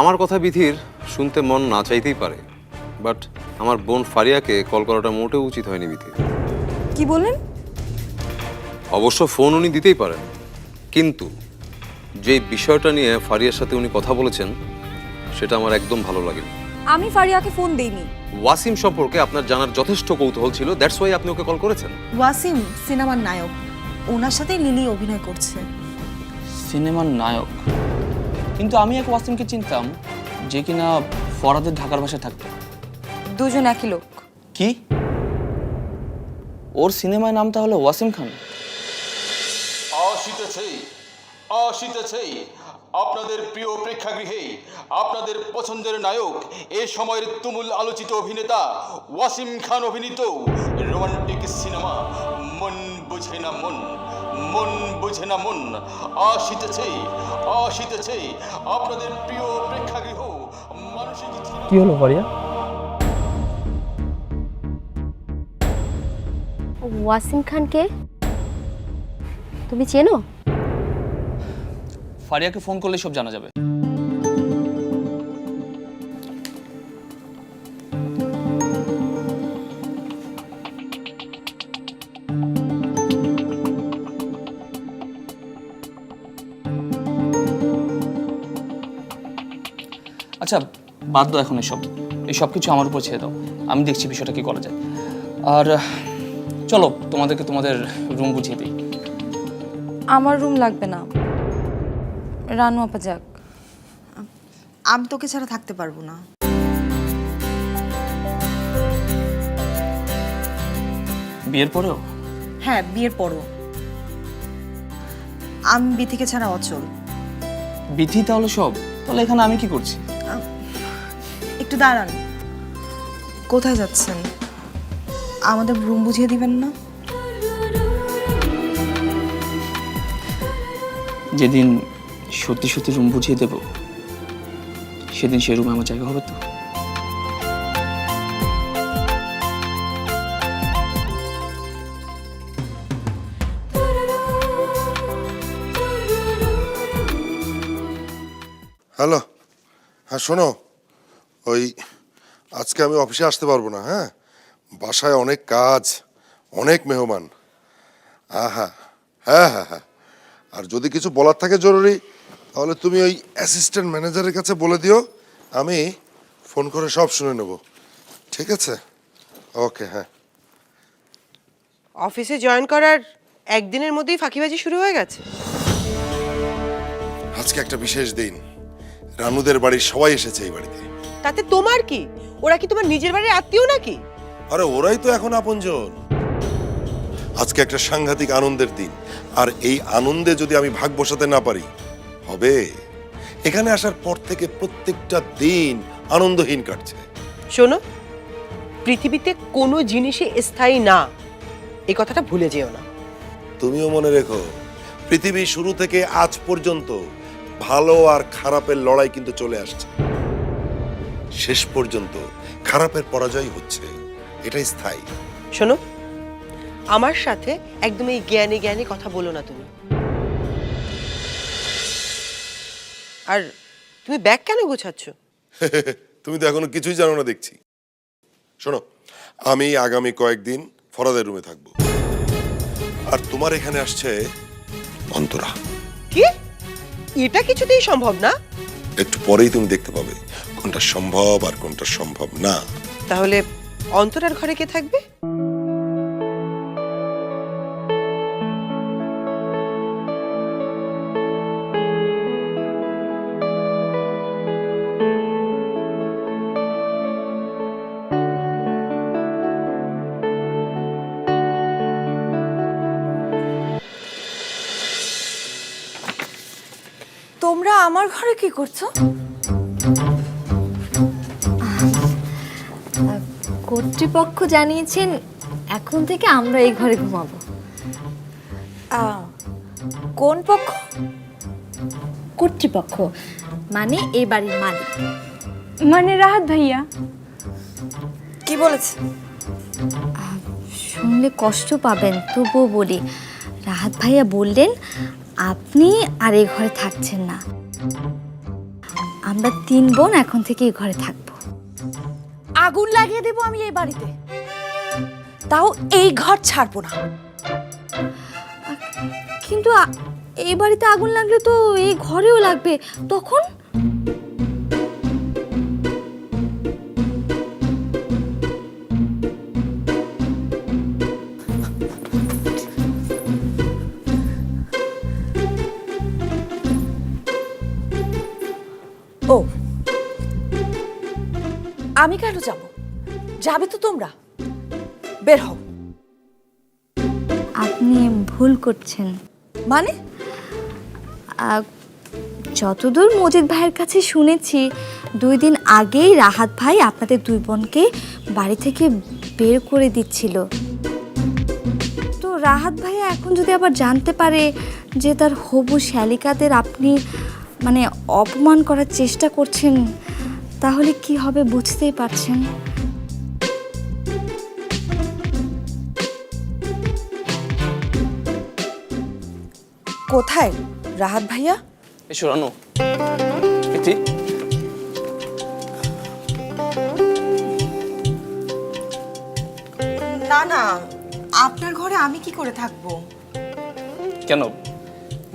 আমার কথা বিধির শুনতে মন না চাইতেই পারে বাট আমার বোন ফারিয়াকে কল করাটা মোটেও উচিত হয়নি বিধির কি বললেন? অবশ্য ফোন উনি দিতেই পারেন কিন্তু যে বিষয়টা নিয়ে ফারিয়ার সাথে উনি কথা বলেছেন সেটা আমার একদম ভালো লাগেনি। আমি ফারিয়াকে ফোন দেইনি। ওয়াসিম সম্পর্কে আপনার জানার যথেষ্ট কৌতূহল ছিল দ্যাটস ওয়াই আপনি ওকে কল করেছেন। ওয়াসিম সিনেমার নায়ক ওনার সাথে লিলি অভিনয় করছে। সিনেমার নায়ক? কিন্তু আমি এক ওয়াসিমকে চিনতাম যে কিনা ফরাদের ঢাকার ভাষায় থাকতো। দুজন একই লোক। কি? ওর সিনেমায় নাম তাহলে ওয়াসিম খান? আসিতেছে আসিতেছে আপনাদের প্রিয় প্রেক্ষাগৃহে আপনাদের পছন্দের নায়ক এ সময়ের তুমুল আলোচিত অভিনেতা ওয়াসিম খান অভিনীত রোমান্টিক সিনেমা মন বুঝে না মন। মন বুঝে না মন আসিতেছে আসিতেছে। আপনাদের প্রিয় প্রেক্ষাগৃহ মানসিক কি হলো ফারিয়া ওয়াসিম খানকে? তুমি চেনো? ফারিয়াকে ফোন করলে সব জানা যাবে। আচ্ছা বাদ দাও এখন এসব। এই সব কিছু আমার উপর ছেড়ে দাও। আমি দেখছি বিষয়টা কি করা যায়। আর চলো তোমাদেরকে তোমাদের রুম বুঝিয়ে দিই। আমার রুম লাগবে না। রানু আপা যাক। আমি তোকে ছাড়া থাকতে পারব না। বিয়ের পরেও? হ্যাঁ বিয়ের পরও। আমি বিথিকে ছাড়া অচল। বিধি তাহলে সব। তাহলে এখানে আমি কি করছি? একটু দাঁড়ান। কোথায় যাচ্ছেন? আমাদের রুম বুঝিয়ে দিবেন না? যেদিন সত্যি সত্যি রুম বুঝিয়ে দেব সেদিন সে রুমে আমার জায়গা হবে তো। হ্যালো হ্যাঁ শোনো ওই আজকে আমি অফিসে আসতে পারব না হ্যাঁ? বাসায় অনেক কাজ অনেক মেহমান। আহা হ্যাঁ হ্যাঁ হ্যাঁ। আর যদি কিছু বলার থাকে জরুরি তাহলে তুমি ওই অ্যাসিস্ট্যান্ট ম্যানেজারের কাছে বলে দিও আমি ফোন করে সব শুনে নেব। ঠিক আছে? ওকে হ্যাঁ। অফিসে জয়েন করার একদিনের মধ্যেই ফাঁকিবাজি শুরু হয়ে গেছে। আজকে একটা বিশেষ দিন। রানুদের বাড়ির সবাই এসেছে এই বাড়িতে। তাতে তোমার কি? ওরা কি তোমার নিজের বাড়ির আত্মীয় নাকি? আরে ওরাই তো এখন আপনজন। আজকে একটা সাংঘাতিক আনন্দের দিন। আর এই আনন্দে যদি আমি ভাগ বসাতে না পারি হবে? এখানে আসার পর থেকে প্রত্যেকটা দিন আনন্দহীন কাটছে। শোনো পৃথিবীতে কোনো জিনিসই স্থায়ী না। এ কথাটা ভুলে যেও না। তুমিও মনে রেখো পৃথিবী শুরু থেকে আজ পর্যন্ত ভালো আর খারাপের লড়াই কিন্তু চলে আসছে। শেষ পর্যন্ত খারাপের পরাজয় হচ্ছে। এটাই স্থায়ী। শোনো আমার সাথে একদম এই জ্ঞানী জ্ঞানী কথা বলো না তুমি। আর তুমি ব্যাগ কেন গোছাচ্ছ? তুমি তো এখনও কিছুই জানো না দেখছি। শোনো আমি আগামী কয়েকদিন ফরাদের রুমে থাকব। আর তোমার এখানে আসছে অন্তরা। কি? এটা কিছুতেই সম্ভব না? একটু পরেই তুমি দেখতে পাবে। কোনটা সম্ভব আর কোনটা সম্ভব না। তাহলে অন্তরার ঘরে কে থাকবে? তোমরা আমার ঘরে কি করছ? কর্তৃপক্ষ জানিয়েছেন এখন থেকে আমরা এই ঘরে ঘুমাবো। আহ, কোন পক্ষ? কর্তৃপক্ষ মানে এই বাড়ির মালিক। মানে রাহাত ভাইয়া। কি বলেছে? শুনলে কষ্ট পাবেন তবুও বলি রাহাত ভাইয়া বললেন আপনি আর এই ঘরে থাকছেন না। আমরা তিন বোন এখন থেকে এই ঘরে থাকব। আগুন লাগিয়ে দেবো আমি এই বাড়িতে। তাও এই ঘর ছাড়বো না। কিন্তু এই বাড়িতে আগুন লাগলে তো এই ঘরেও লাগবে। তখন? আমি কেন যাব? যাবে তো তোমরা। বের হও। আপনি ভুল করছেন। মানে? আহ, যতদূর মজিদ ভাইয়ের কাছে শুনেছি দুই দিন আগেই রাহাত ভাই আপনাদের দুই বোনকে বাড়ি থেকে বের করে দিচ্ছিল। তো রাহাত ভাই এখন যদি আবার জানতে পারে যে তার হবু শ্যালিকাদের আপনি মানে অপমান করার চেষ্টা করছেন তাহলে কি হবে বুঝতেই পারছেন? কোথায়? রাহাত ভাইয়া? এসো রানু। প্রীতি না না আপনার ঘরে আমি কি করে থাকব? কেন?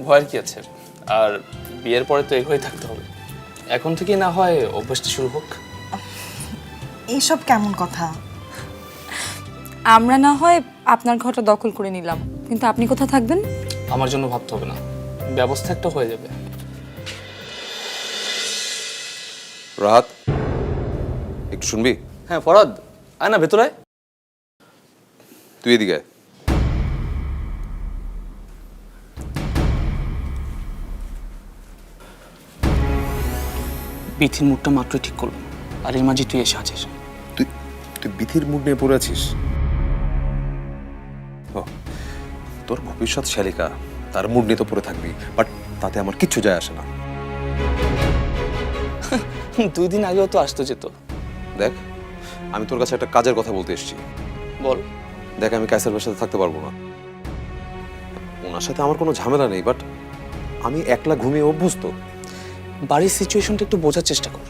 ভয়ের কি আছে? আর বিয়ের পরে তো এগোই থাকতে হবে। এখন থেকে না হয় অভ্যাসটা শুরু হোক। এইসব কেমন কথা? আমরা না হয় আপনার ঘরটা দখল করে নিলাম কিন্তু আপনি কোথায় থাকবেন? আমার জন্য ভাবতে হবে না। ব্যবস্থা একটা হয়ে যাবে। রাহাত একটু শুনবি? হ্যাঁ ফরাদ আয় না ভেতরে। তুই এদিকে আয়। বিথির মুডটা মাত্র ঠিক করল আর এর মাঝে তুই এসে আছিস। তুই তুই বিথির মুড নিয়ে পড়ে আছিস? তোর ভবিষ্যৎ শালিকা তার মুড নিয়ে তো পড়ে থাকবি বাট তাতে আমার কিচ্ছু যায় আসে না। দুই দিন আগেও তো আসতো যেত। দেখ আমি তোর কাছে একটা কাজের কথা বলতে এসেছি। বল। দেখ আমি কাইসার ভাইয়ের সাথে থাকতে পারব না। ওনার সাথে আমার কোনো ঝামেলা নেই বাট আমি একলা ঘুমিয়ে অভ্যস্ত। বাড়ির সিচুয়েশনটা একটু বোঝার চেষ্টা কর।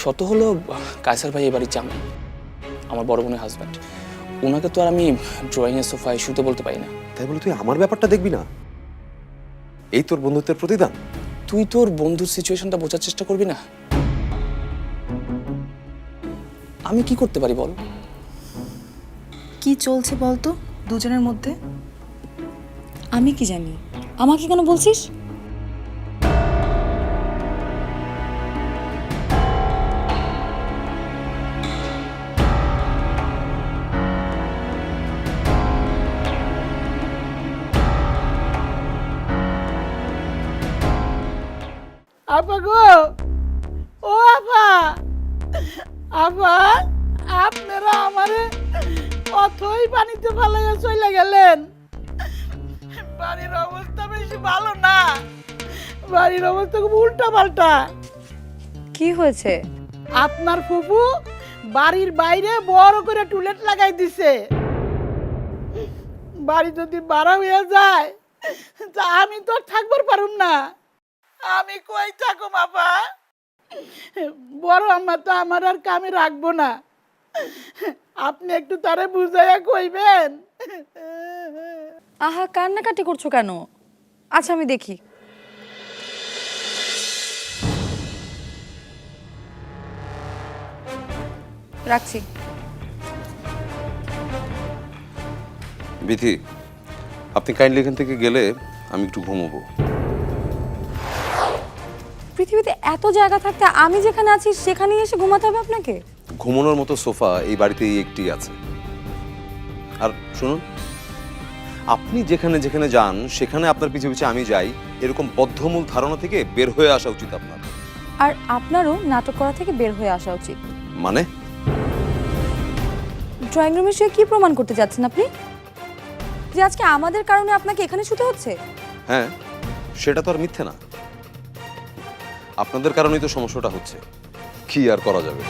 শত হলো কায়সার ভাই এবারই জামাই আমার বড় বোনের হাজব্যান্ড ওনাকে তো আর আমি ড্রয়িংয়ের সোফায় শুতে বলতে পারি না। তাই বলে তুই আমার ব্যাপারটা দেখবি না? এই তোর বন্ধুত্বের প্রতিদান? তুই তোর বন্ধুর সিচুয়েশনটা বোঝার চেষ্টা করবি না? আমি কি করতে পারি বল? কি চলছে বলতো দুজনের মধ্যে? আমি কি জানি? আমাকে কেন বলছিস? আপা গো, ও আপা আপা, আপনারা আমারে অথই পানিতে ফেলাইয়া চলে গেলেন। বাড়ির অবস্থা ভালো না। বাড়ির অবস্থা খুব উল্টা পাল্টা কি হয়েছে? আপনার ফুফু বাড়ির বাইরে বড় করে টুলেট লাগাই দিছে। বাড়ি যদি বাড়া হয়ে যায় তা আমি তো আর থাকবার পারুম না। আমি কই থাকো বাবা বড় আমার তো আমার আর কামে রাখব না। আপনি একটু তারে বুঝাইয়া কইবেন। আহা কান্নাকাটি করছ কেন? আচ্ছা আমি দেখি। রাখছি। বিথি আপনি কাইন্ডলি এখান থেকে গেলে আমি একটু ঘুমোবো। পৃথিবীতে এত জায়গা থাকতে আমি যেখানে আছি সেখানেই এসে ঘুমাতে হবে আপনাকে? ঘুমানোর মতো সোফা এই বাড়িতে এই একটি আছে। আর শুনুন আপনি যেখানে যেখানে যান সেখানে আপনার পিছু পিছু আমি যাই এরকম বদ্ধমূল ধারণা থেকে বের হয়ে আসা উচিত আপনার। আর আপনারও নাটক করা থেকে বের হয়ে আসা উচিত। মানে? ড্রয়িং রুমে শুয়ে কি প্রমাণ করতে যাচ্ছেন আপনি? যে আজকে আমাদের কারণে আপনাকে এখানে শুতে হচ্ছে? হ্যাঁ সেটা তো আর মিথ্যে না। আপনাদের কারণেই তো সমস্যাটা হচ্ছে। কি আর করা যাবে?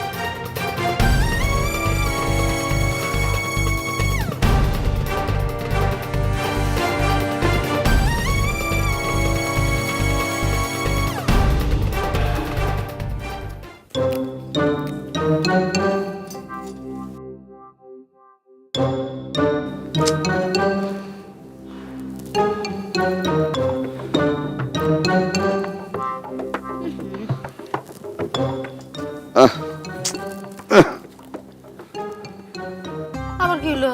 আবার কি হলো?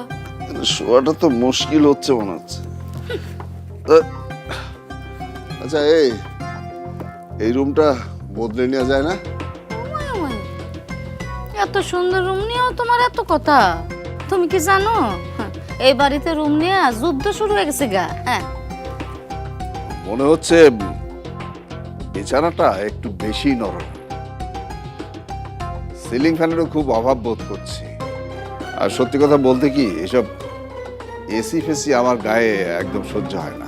শোয়াটা তো মুশকিল হচ্ছে মনে হচ্ছে। আচ্ছা এই এই রুমটা বদলে নেওয়া যায় না? এত সুন্দর রুম নিয়েও তোমার এত কথা। তুমি কি জানো? হ্যাঁ, এই বাড়িতে রুম নিয়ে যুদ্ধ শুরু হয়ে গেছে গা হ্যাঁ। মনে হচ্ছে বিছানাটা একটু বেশি নরম। সিলিং ফ্যানেরও খুব অভাব বোধ করছি। আর সত্যি কথা বলতে কি এসব এসি ফেসি আমার গায়ে একদম সহ্য হয় না।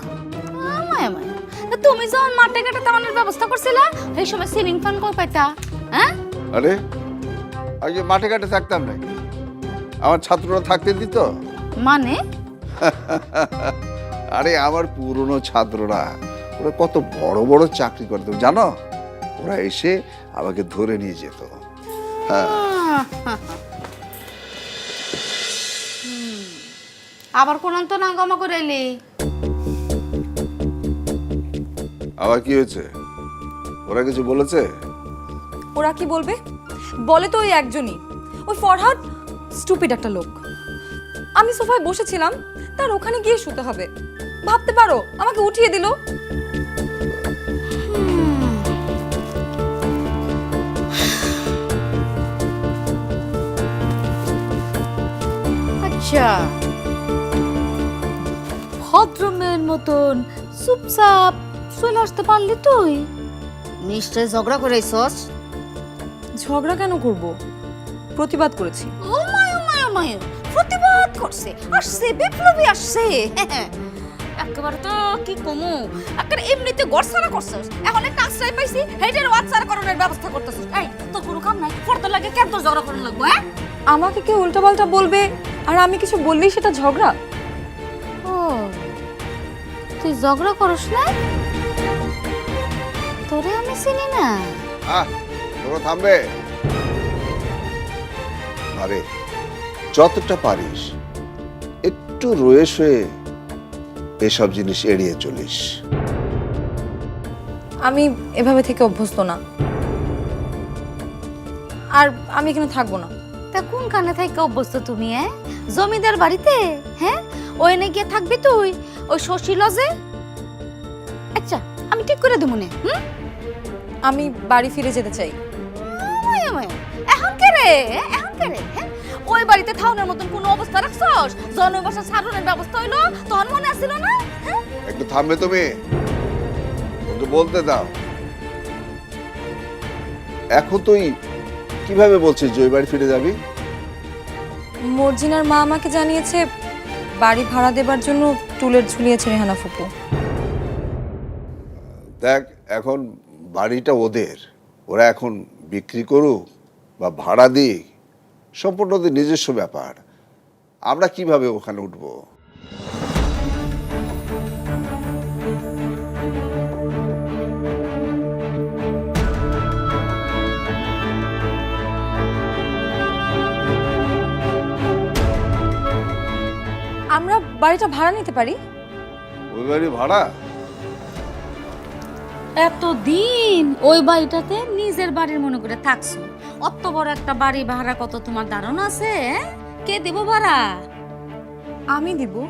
তা তুমি যখন মাঠে ঘাটে তামানোর ব্যবস্থা করছিলা এই সময় সিলিং ফ্যান কই পাইতা? হ্যাঁ? আরে আগে মাঠে ঘাটে থাকতাম নাকি? আমার ছাত্ররা থাকতে দিত? মানে? আরে আমার পুরনো ছাত্ররা ওরা কত বড় বড় চাকরি করতো জানো? ওরা এসে আমাকে ধরে নিয়ে যেত। হ্যাঁ। আবার কোন তো নাঙ্গামা করে এলি আবার কি হয়েছে? ওরা কিছু বলেছে? ওরা কি বলবে? বলে তো ওই একজনই। ওই ফরহাদ স্টুপিড একটা লোক। আমি সোফায় বসেছিলাম তার ওখানে গিয়ে শুতে হবে। ভাবতে পারো আমাকে উঠিয়ে দিল। আচ্ছা। মতন চুপচাপ চলে আসতে পারলি তুই? নিশ্চয় ঝগড়া করেছস ঝগড়া কেন করব? প্রতিবাদ করেছি। ও মায় মায় প্রতিবাদ করছে। আসছে বিপ্লবী আসছে। একেবারে তো কি কমু? একেবারে এমনিতে গড়সারা করছস। এখন একটা আশ্রয় পাইছি হেইটার ওয়াটসার করণের ব্যবস্থা করতেছস। এই তোর কোনো কাম নাই? ফর্দ লাগে কেন তোর ঝগড়া করন লাগবো হ্যাঁ? আমাকে কেউ উল্টাপাল্টা বলবে? আর আমি কিছু বললেই সেটা ঝগড়া? তুই ঝগড়া করস না? তোরে আমি চিনি না। আহ তোরা থামবে? আরে যতটা পারিস একটু রয়ে শুয়ে এসব জিনিস এড়িয়ে চলিস। আমি এভাবে থেকে অভ্যস্ত না। আর আমি এখানে থাকব না। তা কোন কানে থেকে অভ্যস্ত তুমি হ্যাঁ জমিদার বাড়িতে হ্যাঁ? ওই নে গিয়ে থাকবি তুই। ওই শশী লজে? আচ্ছা আমি ঠিক করে দেবো নে হুম? আমি বাড়ি ফিরে যেতে চাই। এখন কে রে? এখন কে রে? হ্যাঁ? ওই বাড়িতে থাউনের মতন কোনো অবস্থা রাখছস? জনবাসা সারণের ব্যবস্থা হইল? তখন মনে আসছিল না? হ্যাঁ? একটু থামবে তুমি। একটু বলতে দাও। এখন তুই কীভাবে বলছিস যে ওই বাড়ি ফিরে যাবি? মর্জিনার মা আমাকে জানিয়েছে বাড়ি ভাড়া দেবার জন্য টুলেট ঝুলিয়েছে রেহানা ফুপু। দেখ, এখন বাড়িটা ওদের। ওরা এখন বিক্রি করুক বা ভাড়া দিক, সম্পূর্ণ ওদের নিজস্ব ব্যাপার। আমরা কীভাবে ওখানে উঠবো? আমরা বাড়িটা ভাড়া নিতে পারি? ওই বাড়ি ভাড়া? এতদিন ওই বাড়িটাতে নিজের বাড়ির মনে করে থাকছো। অত বড় একটা বাড়ি ভাড়া কত তোমার ধারণা আছে হ্যাঁ? কে দেব ভাড়া? আমি দিব।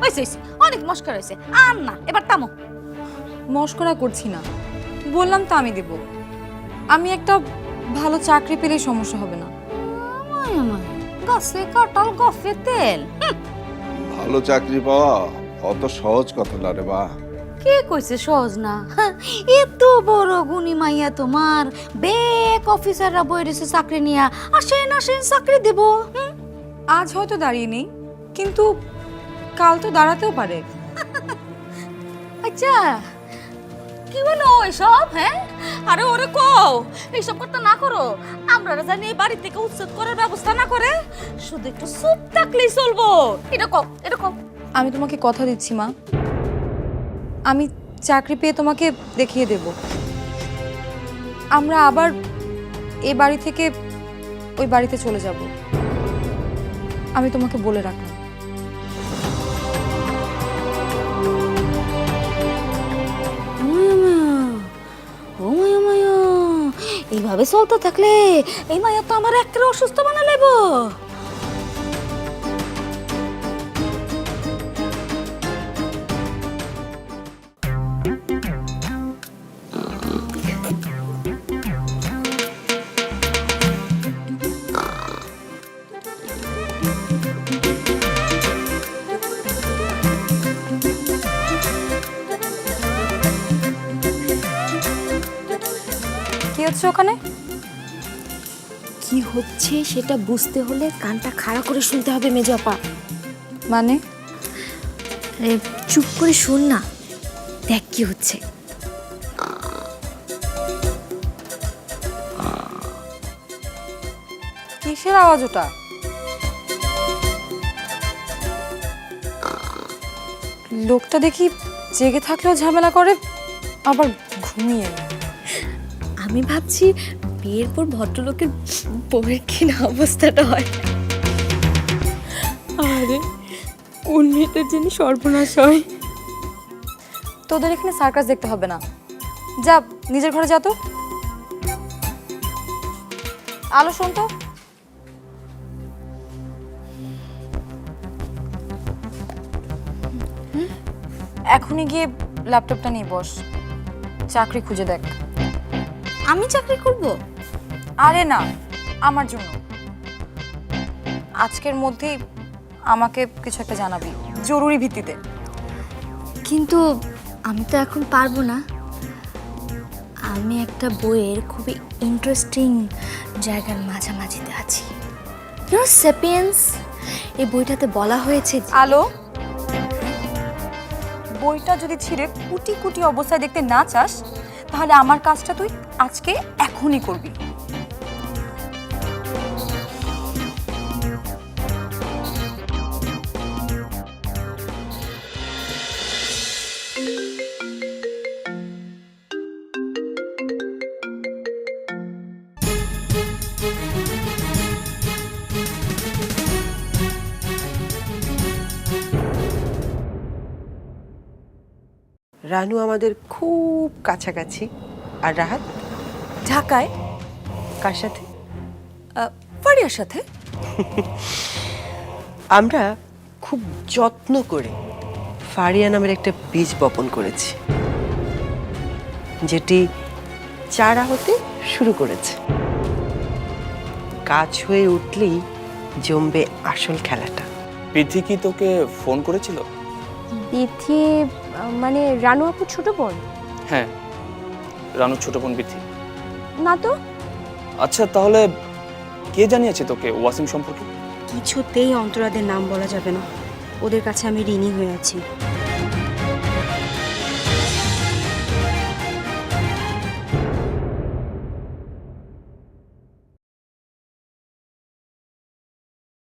হয়েছে হয়েছে অনেক মস্কার হয়েছে আর না এবার থামো। মস্করা করছি না। বললাম তো আমি দেব। আমি একটা ভালো চাকরি পেলেই সমস্যা হবে না। মায়া মায়া, গাছে কাঁঠাল গফে তেল। ভালো চাকরি পাওয়া অত সহজ কথা না রে বা। কে কইছে সহজ না? হ্যাঁ, এত বড় গুণী মাইয়া তোমার। বেক অফিসাররা বই রয়েছে চাকরি নিয়া। আসেন আসেন চাকরি দেব। আজ হয়তো দাঁড়িয়ে নেই কিন্তু কাল তো দাঁড়াতেও পারে। আচ্ছা। কি বলো এসব হ্যাঁ? আরে ওরে কও, এইসব করতে না করো। আমরা জানি এই বাড়ি থেকে উচ্ছেদ করার ব্যবস্থা না করে শুধু একটু চুপ থাকলেই চলবো। এটা কও এটা কও। আমি তোমাকে কথা দিচ্ছি, মা। আমি চাকরি পেয়ে তোমাকে দেখিয়ে দেব। আমরা আবার এ বাড়ি থেকে ওই বাড়িতে চলে যাব। আমি তোমাকে বলে রাখলাম এভাবে চলতে থাকলে এই মায়া তো আমার একেবারে অসুস্থ বানা লেব হচ্ছে ওখানে? কি হচ্ছে সেটা বুঝতে হলে কানটা খাড়া করে শুনতে হবে মেজপা মানে? আরে চুপ করে শোন না। দেখ কি হচ্ছে। কিসের আওয়াজ ওটা? লোকটা দেখি জেগে থাকলেও ঝামেলা করে আবার ঘুমিয়ে আমি ভাবছি বিয়ের পর ভদ্রলোকের বউয়ের কি না অবস্থাটা হয়? আরে কোন মেয়েটার জন্য সর্বনাশ হয়। তোদের এখানে সার্কাস দেখতে হবে না। যা নিজের ঘরে যা তো। আলো শোন তো। এখনই গিয়ে ল্যাপটপটা নিয়ে বস। চাকরি খুঁজে দেখ। আমি চাকরি করব? আরে না আমার জন্য। আজকের মধ্যেই আমাকে কিছু একটা জানাবি জরুরি ভিত্তিতে। কিন্তু আমি তো এখন পারব না। আমি একটা বইয়ের খুবই ইন্টারেস্টিং জায়গার মাঝামাঝিতে আছি। সেপিয়েন্স এই বইটাতে বলা হয়েছে আলো? বইটা যদি ছিঁড়ে কুটি কুটি অবস্থায় দেখতে না চাস তাহলে আমার কাজটা তুই আজকে এখনই করবি। রানু আমাদের খুব কাছাকাছি। আর রাহাত? ঢাকায়? কার সাথে? ফারিয়ার সাথে। আমরা খুব যত্ন করে ফারিয়া নামের একটা বীজ বপন করেছি যেটি চারা হতে শুরু করেছে। কাজ হয়ে উঠলেই জমবে আসল খেলাটা। বিথি কি তোকে ফোন করেছিল? বিথি মানে রানু আপু ছোট বোন? হ্যাঁ রানুর ছোট বোন বিথি। না তো? আচ্ছা তাহলে কে জানিয়েছে তোকে ওয়াসিম সম্পর্কে? কিছুতেই অন্তরাদের নাম বলা যাবে না। ওদের কাছে আমি ঋণী হয়ে আছি।